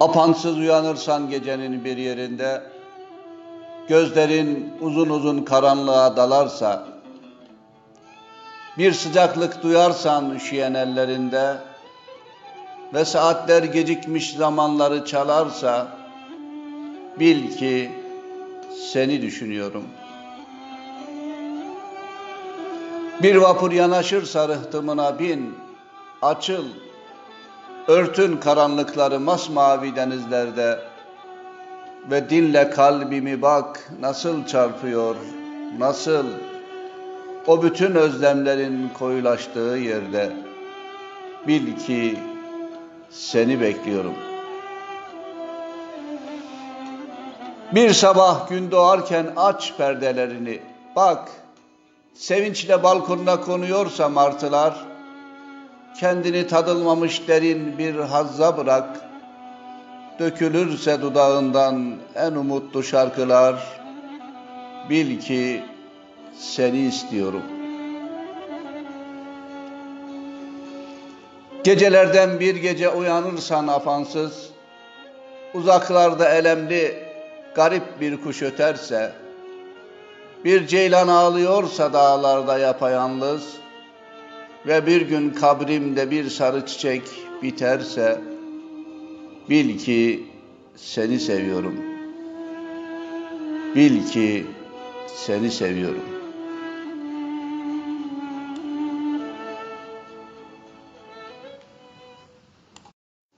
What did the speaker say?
Apansız uyanırsan gecenin bir yerinde, gözlerin uzun uzun karanlığa dalarsa, bir sıcaklık duyarsan üşüyen ellerinde ve saatler gecikmiş zamanları çalarsa, bil ki seni düşünüyorum. Bir vapur yanaşırsa rıhtımına bin, açıl, Örtün karanlıkları masmavi denizlerde ve dinle kalbimi bak nasıl çarpıyor, nasıl o bütün özlemlerin koyulaştığı yerde bil ki seni bekliyorum. Bir sabah gün doğarken aç perdelerini bak sevinçle balkonuna konuyorsa martılar kendini tadılmamış derin bir hazza bırak. Dökülürse dudağından en umutlu şarkılar, bil ki seni istiyorum. Gecelerden bir gece uyanırsan afansız, uzaklarda elemli garip bir kuş öterse, bir ceylan ağlıyorsa dağlarda yapayalnız, ve bir gün kabrimde bir sarı çiçek biterse bil ki seni seviyorum. Bil ki seni seviyorum.